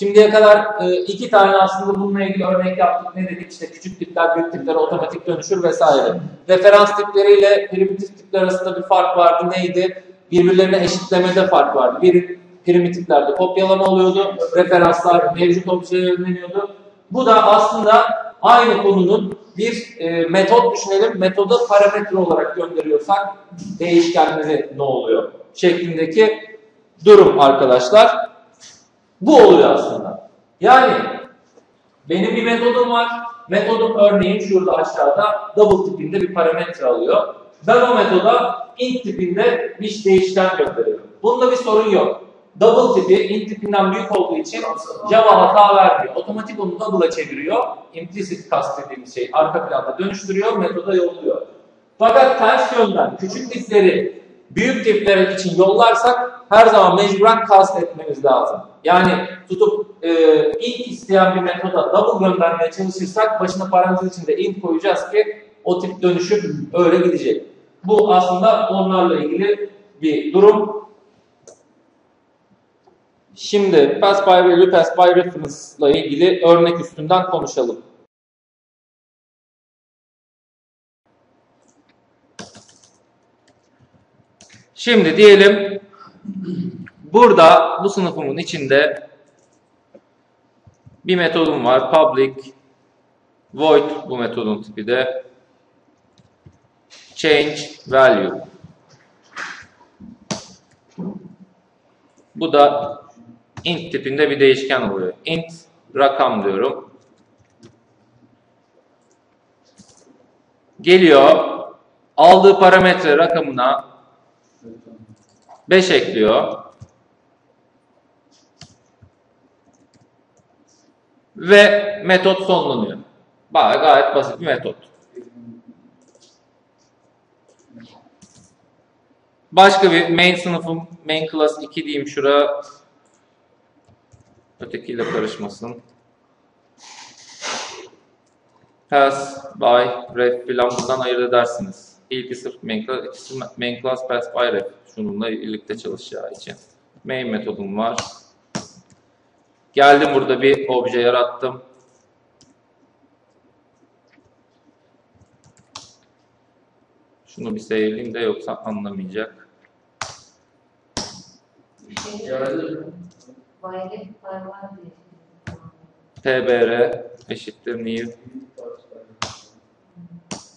Şimdiye kadar e, iki tane aslında bununla ilgili örnek yaptık. Ne dedik? İşte küçük tipler, büyük tipler, otomatik dönüşür vesaire. Referans tipleriyle primitif tipler arasında bir fark vardı. Neydi? Birbirlerine eşitlemede fark vardı. Bir primitiflerde kopyalama oluyordu. Referanslar mevcut objeye yönleniyordu. Bu da aslında aynı konunun bir e, metot düşünelim. Metoda parametre olarak gönderiyorsak değişkenleri ne oluyor? Şeklindeki durum arkadaşlar. Bu oluyor aslında. Yani benim bir metodum var. Metodum örneğin şurada aşağıda double tipinde bir parametre alıyor. Ben o metoda int tipinde bir değişken gönderiyorum. Bunda bir sorun yok. Double tipi int tipinden büyük olduğu için Java hata vermiyor. Otomatik onu double'a çeviriyor. Implicit cast dediğimiz şey arka planda dönüştürüyor, metoda yolluyor. Fakat ters yönden küçük tipleri büyük tipler için yollarsak her zaman mecburen cast etmemiz lazım. Yani tutup e, int isteyen bir metoda double göndermeye çalışırsak başına parantez içinde int koyacağız ki o tip dönüşüp öyle gidecek. Bu aslında onlarla ilgili bir durum. Şimdi pass by value, pass by reference ile ilgili örnek üstünden konuşalım. Şimdi diyelim burada bu sınıfımın içinde bir metodum var. Public void bu metodun tipi de change value. Bu da int tipinde bir değişken oluyor. int rakam diyorum. Geliyor aldığı parametre rakamına 5 ekliyor. Ve metot sonlanıyor. Baya gayet basit bir metot. Başka bir main sınıfım, main class 2 diyeyim şura. Ötekiyle karışmasın. Pass, by, ref filan buradan ayırt edersiniz. İlki sırf main class, ikisi main class, pass, by, ref. Şununla birlikte çalışacağı için. Main metodum var. Geldim burada bir obje yarattım. Şunu bir save'leyeyim de yoksa anlamayacak. tbr eşittir new.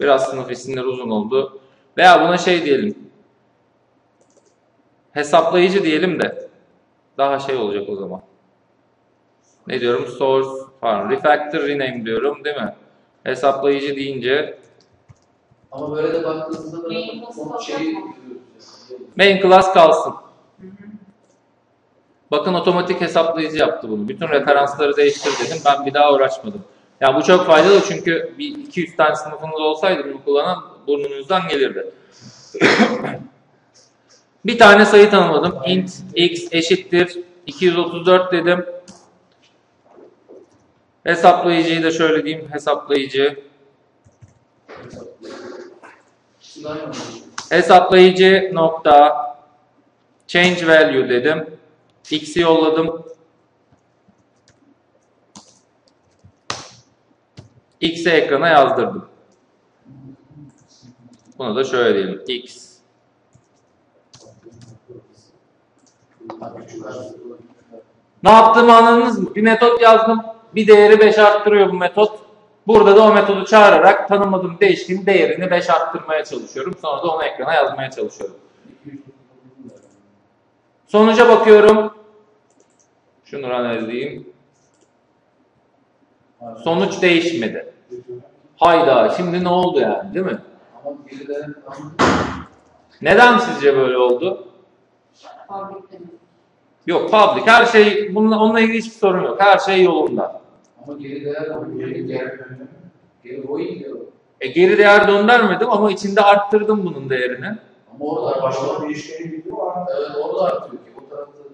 Biraz sınıf isimleri uzun oldu. Veya buna şey diyelim. Hesaplayıcı diyelim de daha şey olacak o zaman. Ne diyorum? Source falan. Refactor rename diyorum değil mi? Hesaplayıcı deyince Ama böyle de baktığınızda da şeyi main class kalsın. Bakın otomatik hesaplayıcı yaptı bunu. Bütün referansları değiştir dedim. Ben bir daha uğraşmadım. Yani bu çok faydalı çünkü bir 200 tane sınıfınız olsaydı bunu kullanan burnunuzdan gelirdi. bir tane sayı tanımladım. int x eşittir 234 dedim. Hesaplayıcıyı da şöyle diyeyim. Hesaplayıcı hesaplayıcı nokta change value dedim. X'i yolladım. X'i ekrana yazdırdım. Bunu da şöyle diyelim. X Ne yaptığımı anladınız mı? Bir metot yazdım. Bir değeri 5 arttırıyor bu metot. Burada da o metodu çağırarak tanımladığım değişkenin değerini 5 arttırmaya çalışıyorum. Sonra da onu ekrana yazmaya çalışıyorum. Sonuca bakıyorum. Şunu analizleyeyim. Sonuç değişmedi. Hayda şimdi ne oldu yani değil mi? Ama biri de Neden sizce böyle oldu? Yok public her şey bununla, onunla ilgili hiçbir sorun yok. Her şey yolunda. ama geri değer geri diyor. E, geri değer döndürmedim ama içinde arttırdım bunun değerini. Ama orada Başka bir bildiği var. Evet orada artıyor ki. O tarafta.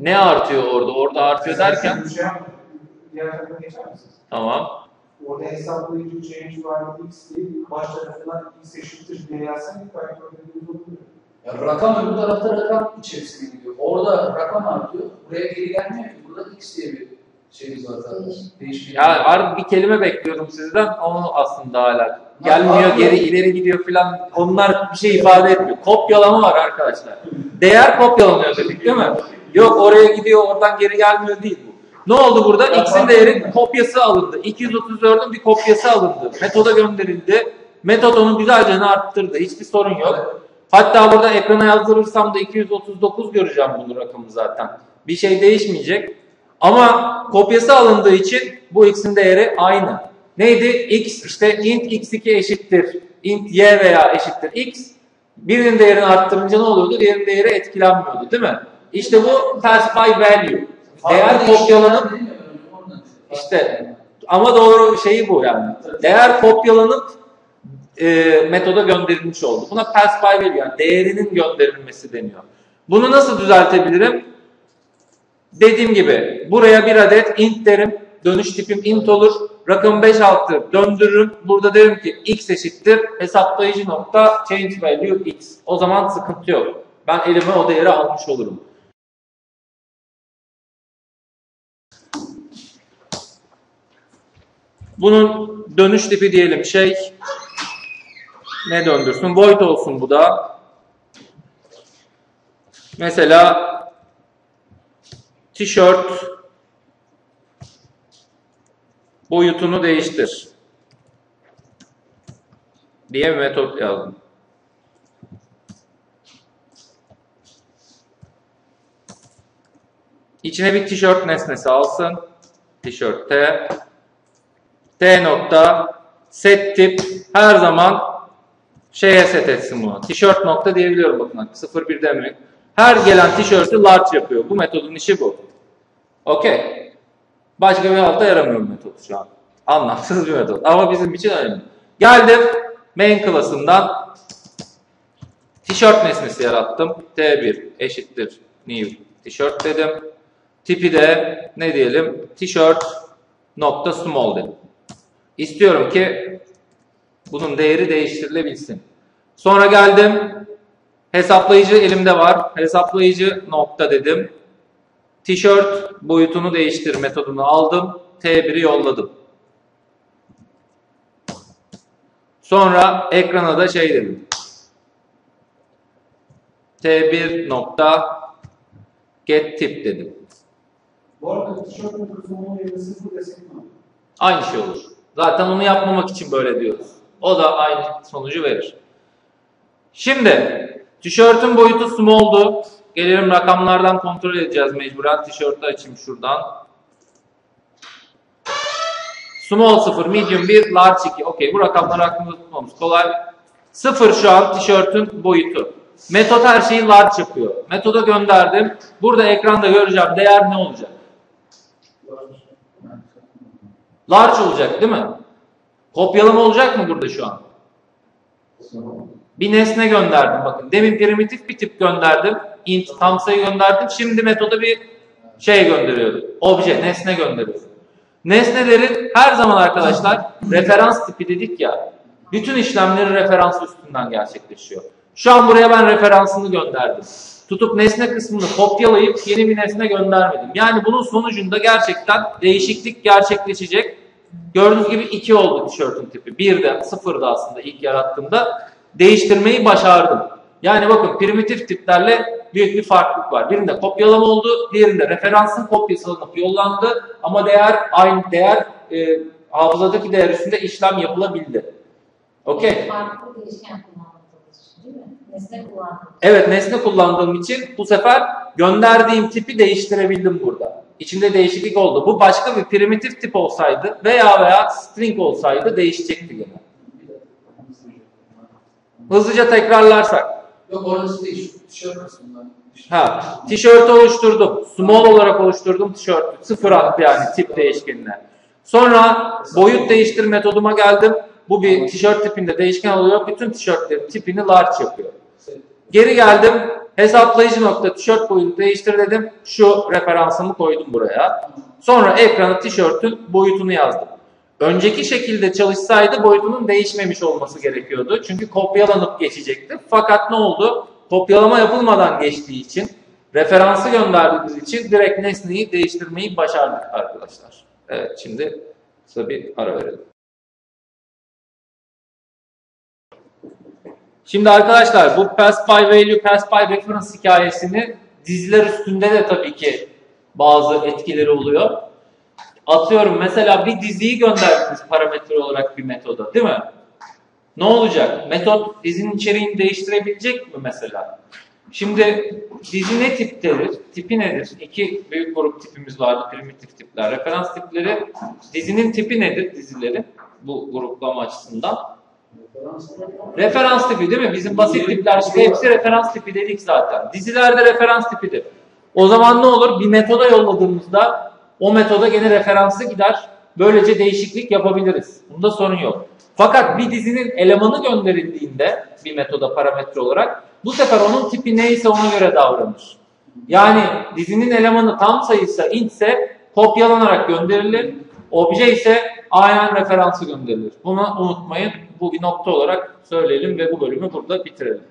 Ne artıyor orada? Orada artıyor derken. Diğer tarafa geçer misiniz? tamam. Orada hesaplayıcı change value x değil, baş tarafından x eşittir diye yazsan ilk öyle bir olur. Ya rakam öbür tarafta rakam içerisine gidiyor. Orada rakam artıyor. Buraya geri gelmiyor ki. Burada x diye bir şeyimiz var zaten. Değişken. Ya harbi bir kelime bekliyorum sizden. Onu aslında hala gelmiyor, geri ileri gidiyor filan. Onlar bir şey ifade etmiyor. Kopyalama var arkadaşlar. Değer kopyalanıyor dedik değil mi? Yok oraya gidiyor, oradan geri gelmiyor değil bu. Ne oldu burada? X'in değerin kopyası alındı. 234'ün bir kopyası alındı. Metoda gönderildi. Metot onu güzelce arttırdı. Hiçbir sorun yok. Hatta burada ekrana yazdırırsam da 239 göreceğim bunu rakamı zaten. Bir şey değişmeyecek. Ama kopyası alındığı için bu x'in değeri aynı. Neydi? x işte int x2 eşittir. int y veya eşittir x. Birinin değerini arttırınca ne oluyordu? Diğerinin değeri etkilenmiyordu değil mi? İşte bu pass by value. Değer kopyalanıp işte ama doğru şeyi bu yani. Değer kopyalanıp e, metoda gönderilmiş oldu. Buna pass by value yani değerinin gönderilmesi deniyor. Bunu nasıl düzeltebilirim? Dediğim gibi buraya bir adet int derim. Dönüş tipim int olur. Rakam 5 altı döndürürüm. Burada derim ki x eşittir. Hesaplayıcı nokta change value x. O zaman sıkıntı yok. Ben elime o değeri almış olurum. Bunun dönüş tipi diyelim şey ne döndürsün? Void olsun bu da. Mesela tişört boyutunu değiştir diye bir metot yazdım. İçine bir tişört nesnesi alsın. Tişörtte T nokta set tip her zaman şeye set etsin bunu. Tişört nokta diyebiliyorum bakın. 01 demek. Her gelen tişörtü large yapıyor. Bu metodun işi bu. Okey. Başka bir altta yaramıyor bu metod şu an. Anlamsız bir metod. Ama bizim için önemli. Geldim main class'ından tişört nesnesi yarattım. T1 eşittir new tişört dedim. Tipi de ne diyelim? Tişört nokta small dedim. İstiyorum ki bunun değeri değiştirilebilsin. Sonra geldim. Hesaplayıcı elimde var. Hesaplayıcı nokta dedim. Tişört boyutunu değiştir metodunu aldım. T1'i yolladım. Sonra ekrana da şey dedim. T1 nokta get tip dedim. Bu arada tişörtün kurtulmanın yerine sıfır desek mi? Aynı şey olur. Zaten onu yapmamak için böyle diyoruz. O da aynı sonucu verir. Şimdi tişörtün boyutu small'du. Gelelim rakamlardan kontrol edeceğiz mecburen. Tişörtü açayım şuradan. Small 0, medium 1, large 2. Okey bu rakamları aklımda tutmamız kolay. 0 şu an tişörtün boyutu. Metot her şeyi large yapıyor. Metoda gönderdim. Burada ekranda göreceğim değer ne olacak? Large olacak değil mi? Kopyalama olacak mı burada şu an? Bir nesne gönderdim bakın. Demin primitif bir tip gönderdim. int tam sayı gönderdim. Şimdi metoda bir şey gönderiyorum. Obje, nesne gönderiyorum. Nesnelerin her zaman arkadaşlar referans tipi dedik ya. Bütün işlemleri referans üstünden gerçekleşiyor. Şu an buraya ben referansını gönderdim. Tutup nesne kısmını kopyalayıp yeni bir nesne göndermedim. Yani bunun sonucunda gerçekten değişiklik gerçekleşecek. Gördüğünüz gibi 2 oldu tişörtün tipi. 1 de 0 da aslında ilk yarattığımda değiştirmeyi başardım. Yani bakın primitif tiplerle büyük bir farklılık var. Birinde kopyalama oldu, diğerinde referansın kopyası alınıp yollandı ama değer aynı değer e, hafızadaki değer üstünde işlem yapılabildi. Okey. Farklı değişken için değil mi? Nesne kullandığımız Evet nesne kullandığım için bu sefer gönderdiğim tipi değiştirebildim burada. İçinde değişiklik oldu. Bu başka bir primitif tip olsaydı veya veya string olsaydı değişecekti gene. Hızlıca tekrarlarsak. Yok orası değil. Tişört kısmından. Ha, tişörtü oluşturdum. Small olarak oluşturdum tişörtü. Sıfır attı yani tip değişkenine. Sonra boyut değiştir metoduma geldim. Bu bir tişört tipinde değişken oluyor. Bütün tişörtlerin tipini large yapıyor. Geri geldim. Hesaplayıcı nokta tişört boyunu değiştir dedim. Şu referansımı koydum buraya. Sonra ekrana tişörtün boyutunu yazdım. Önceki şekilde çalışsaydı boyutunun değişmemiş olması gerekiyordu. Çünkü kopyalanıp geçecekti. Fakat ne oldu? kopyalama yapılmadan geçtiği için, referansı gönderdiğimiz için direkt nesneyi değiştirmeyi başardık arkadaşlar. Evet, şimdi kısa bir ara verelim. Şimdi arkadaşlar bu pass by value, pass by reference hikayesini diziler üstünde de tabii ki bazı etkileri oluyor. Atıyorum mesela bir diziyi gönderdiniz parametre olarak bir metoda değil mi? Ne olacak? Metot dizinin içeriğini değiştirebilecek mi mesela? Şimdi dizi ne tiptedir? Tipi nedir? İki büyük grup tipimiz vardı. Primitif tipler. Referans tipleri. Dizinin tipi nedir dizileri? Bu gruplama açısından. Referans tipi değil mi? Bizim basit tipler işte hepsi referans tipi dedik zaten. Dizilerde referans tipidir. O zaman ne olur? Bir metoda yolladığımızda o metoda gene referansı gider. Böylece değişiklik yapabiliriz. Bunda sorun yok. Fakat bir dizinin elemanı gönderildiğinde bir metoda parametre olarak bu sefer onun tipi neyse ona göre davranır. Yani dizinin elemanı tam sayıysa int ise kopyalanarak gönderilir. Obje ise aynen referansı gönderilir. Bunu unutmayın. Bu bir nokta olarak söyleyelim ve bu bölümü burada bitirelim.